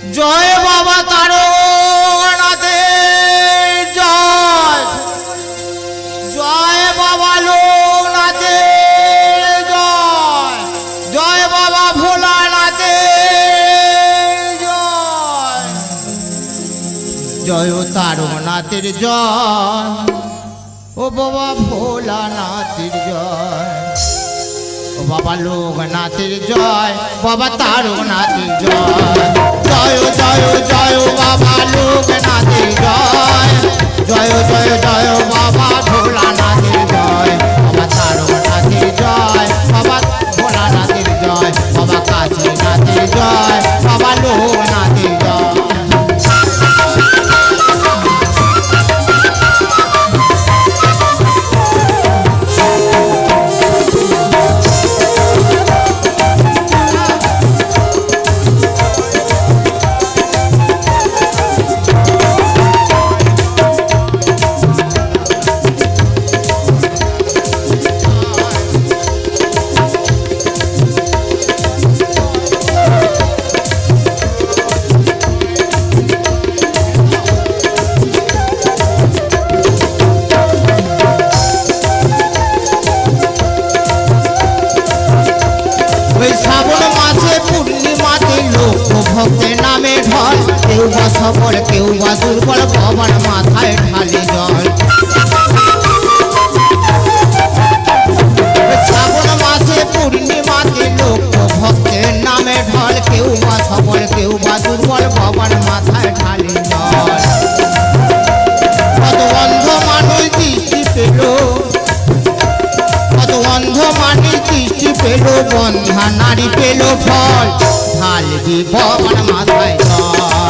জয় বাবা তারনাথে জয়। জয় বাবা জয়। জয় বাবা ভোলানাথে, জয়। জয় তারনাথের জয়, ও বাবা ভোলানাথের জয়। বাবা লোকনাথের জয় বাবা তারনাথের জয় জয় জয় জয় বাবা লোকনাথের জয় জয় জয় শ্রাবণ মাসে পূর্ণিমাতে লোক ভক্তের নামে ঢল কেউ বা সবল কেউ বা দুর্বল বাবার মাথায় ঢালে জল ওই শ্রাবণ মাসে পূর্ণিমাতে লোক ভক্তের নামে ঢল কেউ বা সবল কেউ বা দুর্বল বাবার মাথায় ঢালে পেল বন্ধা নারী পেল ফল ঢাল ভগবান মাথায় জয়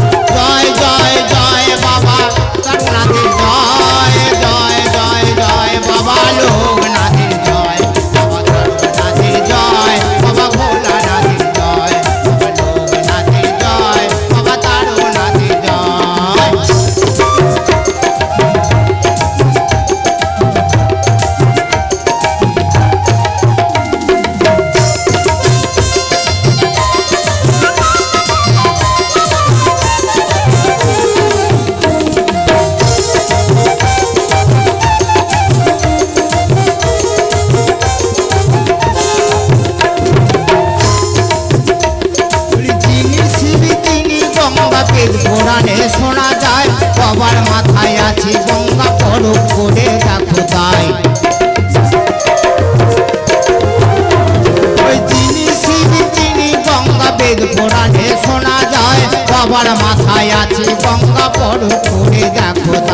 da